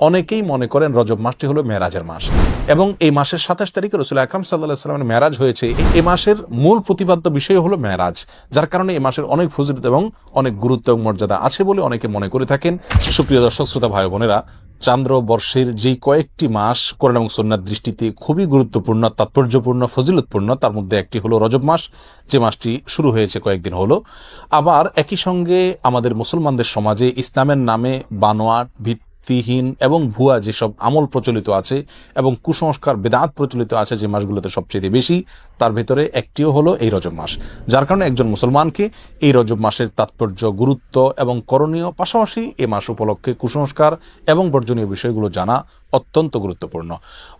অনেকেই মনে করেন রজব মাসটি হলো মেরাজের মাস। এবং এই মাসের সাতাশ তারিখে রসুল আকরাম সাল্লাহ সাল্লামের মেরাজ হয়েছে। এই- মাসের মূল প্রতিপাদ্য বিষয় হলো মেরাজ যার কারণে এই মাসের অনেক ফজিলত এবং অনেক গুরুত্ব এবং মর্যাদা আছে বলে অনেকে মনে করে থাকেন। সুপ্রিয় দর্শক, শ্রোতা ভাই বোনেরা চান্দ্র বর্ষের যেই কয়েকটি মাস কোরআন এবং সন্ন্যার দৃষ্টিতে খুবই গুরুত্বপূর্ণ, তাৎপর্যপূর্ণ, ফজিলতপূর্ণ, তার মধ্যে একটি হলো রজব মাস। যে মাসটি শুরু হয়েছে কয়েকদিন হলো। আবার একই সঙ্গে আমাদের মুসলমানদের সমাজে ইসলামের নামে বানোয়াট ভিত্তিহীন এবং ভুয়া যেসব আমল প্রচলিত আছে এবং কুসংস্কার, বেদাত প্রচলিত আছে যে মাসগুলোতে সবচেয়ে বেশি, তার ভেতরে একটিও হলো এই রজব মাস। যার কারণে একজন মুসলমানকে এই রজব মাসের তাৎপর্য, গুরুত্ব এবং করণীয় পাশাপাশি এ মাস উপলক্ষে কুসংস্কার এবং বর্জনীয় বিষয়গুলো জানা অত্যন্ত গুরুত্বপূর্ণ।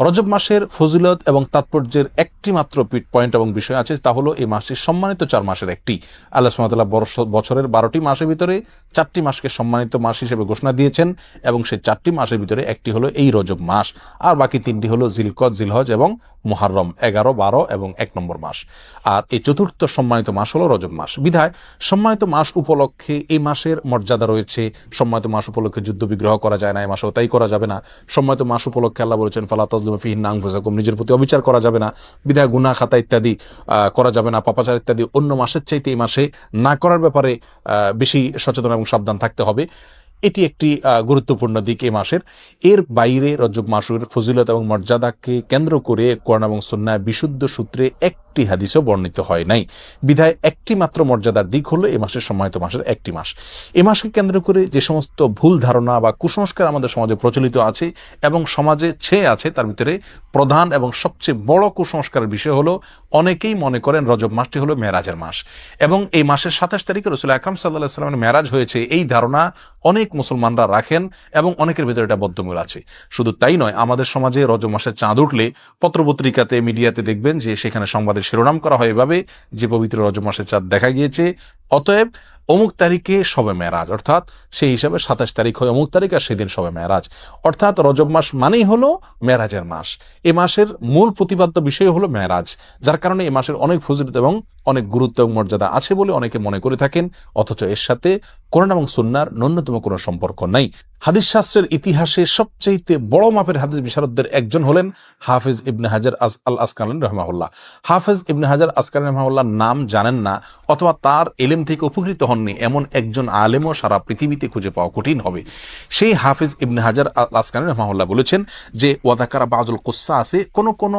রজব মাসের ফজিলত এবং তাৎপর্যের একটি মাত্র পয়েন্ট এবং বিষয় আছে, তা হলো এই মাসের সম্মানিত চার মাসের একটি। আল্লাহ সুমাতাল্লাহ বছরের বারোটি মাসের ভিতরে চারটি মাসকে সম্মানিত মাস হিসেবে ঘোষণা দিয়েছেন এবং সেই চারটি মাসের ভিতরে একটি হলো এই রজব মাস। আর বাকি তিনটি হলো জিলকদ জিলহজ এবং মুহাররম, এগারো, বারো এবং এক নম্বর মাস। আর এই চতুর্থ সম্মানিত মাস হলো রজব মাস। বিধায় সম্মানিত মাস উপলক্ষে এই মাসের মর্যাদা রয়েছে। সম্মানিত মাস উপলক্ষে যুদ্ধ বিগ্রহ করা যায় না, এই মাসেও তাই করা যাবে না। সম্মানিত মাস উপলক্ষে আল্লাহ বলেছেন, ফালা তাজলুম ফিহিন নিজের প্রতি অবিচার করা যাবে না। বিধায় গুনা খাতা ইত্যাদি করা যাবে না। পাপাচার ইত্যাদি অন্য মাসের চাইতে এই মাসে না করার ব্যাপারে বেশি সচেতন এবং সাবধান থাকতে হবে। এটি একটি গুরুত্বপূর্ণ দিক এই মাসের। এর বাইরে রজব মাসের ফজিলত এবং মর্যাদাকে কেন্দ্র করে কোরআন এবং সন্ন্যায় বিশুদ্ধ সূত্রে একটি হাদিসও বর্ণিত হয় নাই। বিধায় একটি মাত্র মর্যাদার দিক হলো এই মাসের সম্মানিত মাসের একটি মাস। এ মাসকে কেন্দ্র করে যে সমস্ত ভুল ধারণা বা কুসংস্কার আমাদের সমাজে প্রচলিত আছে এবং সমাজে ছেয়ে আছে, তার ভিতরে প্রধান এবং সবচেয়ে বড় কুসংস্কারের বিষয় হলো অনেকেই মনে করেন রজব মাসটি হলো মেরাজের মাস। এবং এই মাসের সাতাশ তারিখে রসুল আকরাম সাল্লাহ সাল্লামের মেরাজ হয়েছে এই ধারণা অনেক মুসলমানরা রাখেন এবং অনেকের ভিতরে এটা বদ্ধমূল আছে। শুধু তাই নয়, আমাদের সমাজে রজব মাসের চাঁদ উঠলে পত্রপত্রিকাতে, মিডিয়াতে দেখবেন যে সেখানে সংবাদের শিরোনাম করা হয় এভাবে যে পবিত্র রজ মাসের চাঁদ দেখা গিয়েছে। অতএব অমুক তারিখে সবে মেরাজ অর্থাৎ সেই হিসাবে সাতাশ তারিখ হয় অমুক তারিখ আর সেদিন সবে মেরাজ অর্থাৎ রজব মাস মানেই হলো মেরাজের মাস। এ মাসের মূল প্রতিপাদ্য বিষয় হলো মেরাজ যার কারণে এ মাসের অনেক ফজিলত এবং অনেক গুরুত্ব এবং মর্যাদা আছে বলে অনেকে মনে করে থাকেন, অথচ এর সাথে কোরআন এবং সুন্নার ন্যূনতম কোনো সম্পর্ক নাই। হাদিস শাস্ত্রের ইতিহাসে সবচেয়ে বড় মাপের হাদিস বিশারদদের একজন হলেন হাফিজ ইবনে হাজার আল আসকান রহমাহুল্লাহ। হাফিজ ইবনে হাজার আসকান রহমাহুল্লাহ নাম জানেন না, অথবা তার এলেম থেকে উপকৃত হননি এমন একজন আলেমও সারা পৃথিবীতে খুঁজে পাওয়া কঠিন হবে। সেই হাফিজ ইবনে হাজার আল আসকান রহমাহুল্লাহ বলেছেন যে, ওয়াদাকারা বাজুল কুসা আছে, কোনো কোন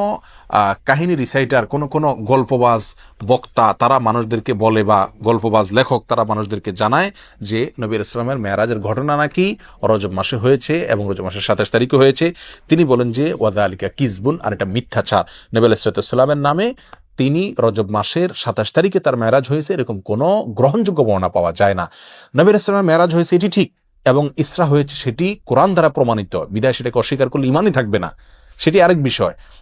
কাহিনী রিসাইটার কোন কোন গল্পবাজ বক্তা, তারা মানুষদেরকে বলে বা গল্পবাজ লেখক, তারা মানুষদেরকে জানায় যে নবীর ইসলামের মেয়ারাজের ঘটনা নাকি রজব মাসে হয়েছে এবং রজব মাসের সাতাশ তারিখে হয়েছে। তিনি বলেন যে ওয়াদা আলিকা কিসবুন, আর এটা মিথ্যাচার। নবী আলাইসালামের নামে তিনি রজব মাসের সাতাশ তারিখে তার মেয়ারাজ হয়েছে, এরকম কোনো গ্রহণযোগ্য বর্ণনা পাওয়া যায় না। নবীর ইসলামের মেয়ারাজ হয়েছে, এটি ঠিক। এবং ইসরা হয়েছে, সেটি কোরআন দ্বারা প্রমাণিত। বিদায় সেটাকে অস্বীকার করলে ইমানই থাকবে না। সেটি আরেক বিষয়।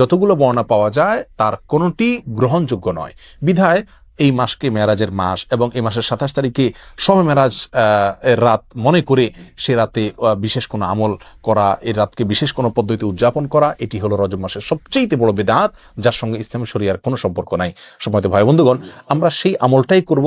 যতগুলো বর্ণনা পাওয়া যায়, তার কোনোটি গ্রহণযোগ্য নয়। বিধায় এই মাসকে মেরাজের মাস এবং এই মাসের সাতাশ তারিখে সবে মেরাজ রাত মনে করে সে রাতে বিশেষ কোনো আমল করা, এই রাতকে বিশেষ কোনো পদ্ধতি উদযাপন করা, এটি হলো রজব মাসের সবচেয়ে বড় বেদাত, যার সঙ্গে ইসলাম শরিয়ার কোনো সম্পর্ক নাই। সময় ভাই বন্ধুগণ আমরা সেই আমলটাই করব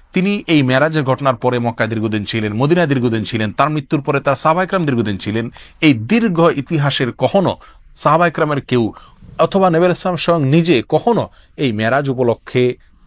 তিনি এই মেরাজের ঘটনার পরে মক্কায় দীর্ঘদিন ছিলেন, মদিনায় দীর্ঘদিন ছিলেন, তার মৃত্যুর পরে তার সাহবাইকরাম দীর্ঘদিন ছিলেন। এই দীর্ঘ ইতিহাসের কখনো সাহবাইকরামের কেউ অথবা নেবেল ইসলাম স্বয়ং নিজে কখনো এই মেরাজ উপলক্ষে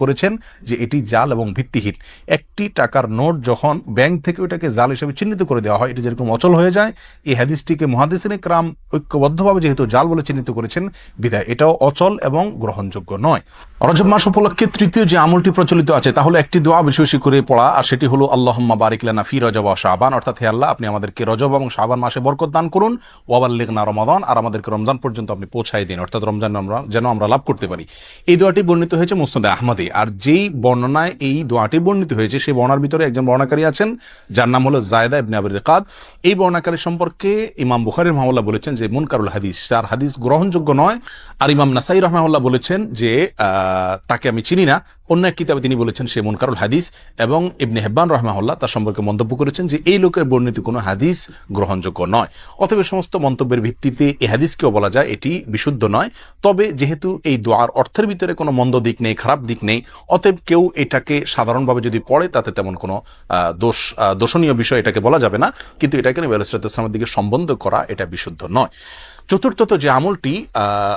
করেছেন যে এটি জাল এবং ভিত্তিহীন। একটি টাকার নোট যখন ব্যাংক থেকে ওটাকে জাল হিসেবে চিহ্নিত করে দেওয়া হয়, এটি যেরকম অচল হয়ে যায়, এই হাদিসটিকে মহাদিসিন ক্রাম ঐক্যবদ্ধভাবে যেহেতু জাল বলে চিহ্নিত করেছেন, বিধায় এটাও অচল এবং গ্রহণযোগ্য নয়। রজব মাস উপলক্ষে তৃতীয় যে আমলটি প্রচলিত আছে তাহলে একটি দোয়া বেশি বেশি করে পড়া, আর সেটি হলো, আল্লাহম্মা বারিক লানা ফি রজব ও শাবান অর্থাৎ হে আল্লাহ, আপনি আমাদেরকে রজব এবং শাবান মাসে বরকত দান করুন ওয়াবাল্লিগ না রমাদান আর আমাদেরকে রমজান পর্যন্ত আপনি পৌঁছাই দিন, অর্থাৎ রমজান আমরা যেন আমরা লাভ করতে পারি। এই দোয়াটি বর্ণিত হয়েছে মুস্তদে আহমদে। আর যেই বর্ণনায় এই দোয়াটি বর্ণিত হয়েছে, সেই বর্ণার ভিতরে একজন বর্ণাকারী আছেন, যার নাম হলো জায়দা ইবনে আবির কাদ এই বর্ণাকারী সম্পর্কে ইমাম বুখারির মামলা বলেছেন যে, মুনকারুল হাদিস তার হাদিস গ্রহণযোগ্য নয়। আর ইমাম নাসাই রহমাউল্লাহ বলেছেন যে তাকে আমি চিনি না অন্য এক কিতাবে তিনি বলেছেন সে মুনকারুল হাদিস এবং ইবনে হেব্বান রহমাউল্লাহ তার সম্পর্কে মন্তব্য করেছেন যে এই লোকের বর্ণিত কোনো হাদিস গ্রহণযোগ্য নয়। এ সমস্ত মন্তব্যের ভিত্তিতে এই হাদিসকেও বলা যায় এটি বিশুদ্ধ নয়। তবে যেহেতু এই দোয়ার অর্থের ভিতরে কোনো মন্দ দিক নেই, খারাপ দিক নেই, অতএব কেউ এটাকে সাধারণভাবে যদি পড়ে তাতে তেমন কোনো দোষ দোষণীয় বিষয় এটাকে বলা যাবে না। কিন্তু এটাকে নবী আলাইসালামের দিকে সম্বন্ধ করা এটা বিশুদ্ধ নয়। চতুর্থত যে আমলটি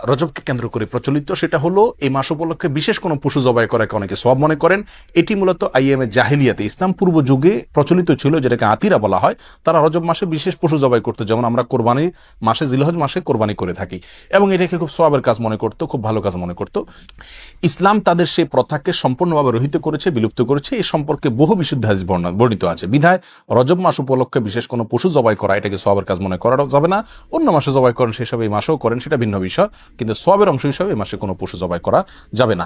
রজবকে কেন্দ্র করে প্রচলিত, সেটা হলো এই মাস উপলক্ষে বিশেষ কোনো পশু জবাই করাকে অনেকে সব মনে করেন। এটি মূলত আইএম এর জাহিলিয়াতে, ইসলাম পূর্ব যুগে প্রচলিত ছিল, যেটাকে আতিরা বলা হয়। তারা রজব মাসে বিশেষ পশু জবাই করতো, যেমন আমরা কোরবানির মাসে, জিলহজ মাসে কোরবানি করে থাকি। এবং এটাকে খুব সবাবের কাজ মনে করতো, খুব ভালো কাজ মনে করতো। ইসলাম তাদের সেই প্রথাকে সম্পূর্ণভাবে রহিত করেছে, বিলুপ্ত করেছে। এই সম্পর্কে বহু বিশুদ্ধ হাদিস বর্ণিত আছে। বিধায় রজব মাস উপলক্ষে বিশেষ কোনো পশু জবাই করা, এটাকে সবের কাজ মনে করা যাবে না। অন্য মাসে জবাই করেন সেসব এই মাসেও করেন, সেটা ভিন্ন বিষয়। কিন্তু সবের অংশ হিসাবে এই মাসে কোনো পশু জবাই করা যাবে না।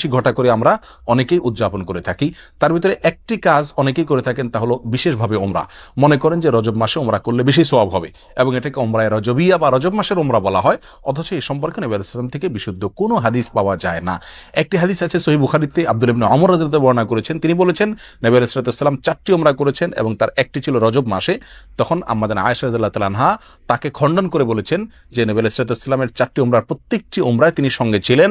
বেশি ঘটা করে আমরা অনেকেই উদযাপন করে থাকি। তার ভিতরে একটি কাজ অনেকেই করে থাকেন তা হলো বিশেষভাবে ওমরা মনে করেন যে রজব মাসে ওমরা করলে বেশি সওয়াব হবে এবং এটাকে ওমরায় রজবিয়া বা রজব মাসের ওমরা বলা হয়, অথচ এই সম্পর্কে নবী আলাইহিস সালাম থেকে বিশুদ্ধ কোনো হাদিস পাওয়া যায় না। একটি হাদিস আছে সহি বুখারিতে আব্দুল ইবনে অমর রাদিয়াল্লাহু বর্ণনা করেছেন। তিনি বলেছেন, নবী আলাইহিস সালাম চারটি ওমরা করেছেন এবং তার একটি ছিল রজব মাসে। তখন আমাদের রাদিয়াল্লাহু তাআলা তাকে খণ্ডন করে বলেছেন যে নবী আলাইহিস সালামের চারটি ওমরার প্রত্যেকটি ওমরায় তিনি সঙ্গে ছিলেন।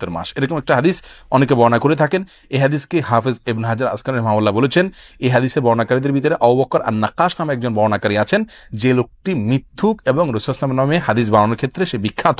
উম্মতের মাস। এরকম একটা হাদিস অনেকে বর্ণনা করে থাকেন। এই হাদিসকে হাফেজ ইবন হাজার আসকান রহমাউল্লাহ বলেছেন। এই হাদিসে বর্ণাকারীদের ভিতরে আউবকর আর নাকাশ নামে একজন বর্ণাকারী আছেন। যে লোকটি মিথ্যুক এবং রসুলাম নামে হাদিস বানানোর ক্ষেত্রে সে বিখ্যাত।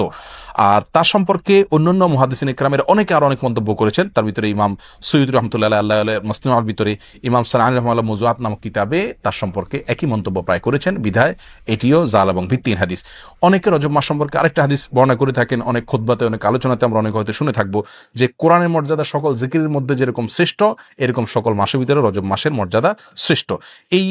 আর তার সম্পর্কে অন্যান্য মহাদিসিন ইকরামের অনেকে আরও অনেক মন্তব্য করেছেন। তার ভিতরে ইমাম সৈয়দ রহমতুল্লাহ আল্লাহ মসনুমার ভিতরে ইমাম সালান রহমাল্লাহ মজুয়াত নামক কিতাবে তার সম্পর্কে একই মন্তব্য প্রায় করেছেন। বিধায় এটিও জাল এবং ভিত্তিহীন হাদিস। অনেকে রজব মাস সম্পর্কে আরেকটা হাদিস বর্ণনা করে থাকেন। অনেক খুদ্বাতে অনেক আলোচনাতে আমরা অনেক হয়তো শুনে থাকব যে কোরআনের মর্যাদা সকল জিকিরের মধ্যে যেরকম শ্রেষ্ঠ, এরকম সকল মাসের ভিতরে রজব মাসের মর্যাদা শ্রেষ্ঠ। এই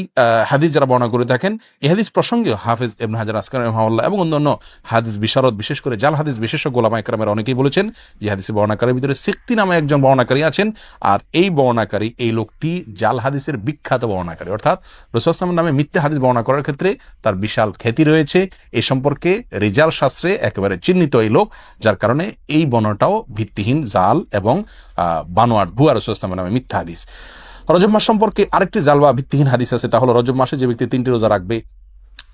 হাদিস যারা বর্ণনা করে থাকেন, এই হাদিস প্রসঙ্গে হাফিজ ইবন হাজার আসকান রহমাল্লাহ এবং অন্যান্য হাদিস বিশারদ, বিশেষ করে জাল হাদিস বিশেষজ্ঞ গোলামা একরামের অনেকেই বলেছেন যে হাদিসে বর্ণাকারীর ভিতরে সিক্তি নামে একজন বর্ণাকারী আছেন আর এই বর্ণাকারী এই লোকটি জাল হাদিসের বিখ্যাত বর্ণাকারী অর্থাৎ রসুলামের নামে মিথ্যে হাদিস বর্ণনা করার ক্ষেত্রে তার বিশাল খ্যাতি রয়েছে। এই সম্পর্কে রেজাল শাস্ত্রে একেবারে চিহ্নিত এই লোক, যার কারণে এই বর্ণনাটাও ভিত্তিহীন জাল এবং বানোয়ার ভুয়া রসুলামের নামে মিথ্যা হাদিস। রজব মাস সম্পর্কে আরেকটি জাল বা ভিত্তিহীন হাদিস আছে তাহলে রজব মাসে যে ব্যক্তি তিনটি রোজা রাখবে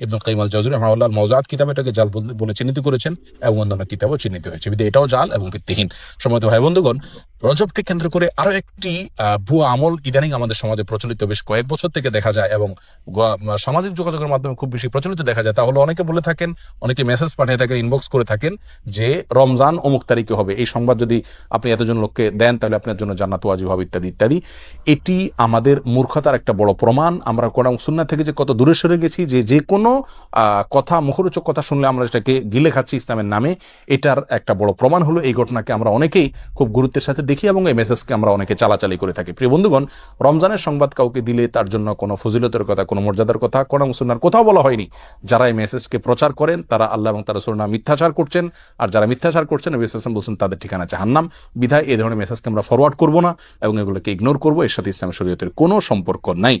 ইবনুল কাইম আল জাজুর রহমাউল্লাহ মৌজাদ কিতাবে এটাকে জাল বলে- চিহ্নিত করেছেন এবং অন্যান্য কিতাবও চিহ্নিত হয়েছে। বিধে এটাও জাল এবং ভিত্তিহীন। সময় ভাই বন্ধুগণ, রজবকে কেন্দ্র করে আরও একটি ভুয়া আমল ইদানিং আমাদের সমাজে প্রচলিত। বেশ কয়েক বছর থেকে দেখা যায় এবং সামাজিক যোগাযোগের মাধ্যমে খুব বেশি প্রচলিত দেখা যায়। তাহলে অনেকে বলে থাকেন, অনেকে মেসেজ পাঠিয়ে থাকেন ইনবক্স করে থাকেন যে রমজান অমুক তারিখে হবে। এই সংবাদ যদি আপনি এতজন লোককে দেন, তাহলে আপনার জন্য জান্নাত ওয়াজিব হবে ইত্যাদি ইত্যাদি। এটি আমাদের মূর্খতার একটা বড় প্রমাণ। আমরা কোরআন সুন্না থেকে যে কত দূরে সরে গেছি, যে যে কোনো আহ, কথা মুখরোচক কথা শুনলে আমরা সেটাকে গিলে খাচ্ছি ইসলামের নামে। এটার একটা বড় প্রমাণ হলো এই ঘটনাকে আমরা অনেকেই খুব গুরুত্বের সাথে দেখি এবং এই মেসেজকে আমরা অনেকে চালাচালি করে থাকি। প্রিয় বন্ধুগণ রমজানের সংবাদ কাউকে দিলে তার জন্য কোনো ফজিলতের কথা কোনো মর্যাদার কথা কোরআন সুন্নার কোথাও বলা হয়নি। যারা এই মেসেজকে প্রচার করেন তারা আল্লাহ এবং তারা সুন্না মিথ্যাচার করছেন। আর যারা মিথ্যাচার করছেন নবী সাল্লাল্লাহু বলছেন তাদের ঠিকানা জাহান্নাম। বিধায় এই ধরনের মেসেজকে আমরা ফরওয়ার্ড করব না এবং এগুলোকে ইগনোর করব। এর সাথে ইসলামের শরীয়তের কোনো সম্পর্ক নাই।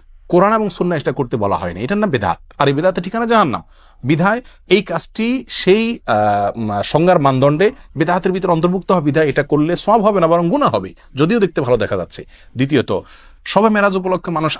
কোরআন এবং সুন্না এটা করতে বলা হয়নি। এটার নাম বেদাত। আর এই বেদাতের ঠিকানা জাহান্নাম। বিধায় এই কাজটি সেই সংজ্ঞার মানদণ্ডে বেদাহাতের ভিতরে অন্তর্ভুক্ত হবে। বিধায় এটা করলে সব হবে না, বরং গুণা হবে। যদিও দেখতে ভালো দেখা যাচ্ছে। দ্বিতীয়ত, সবে মেরাজ উপলক্ষে মানুষ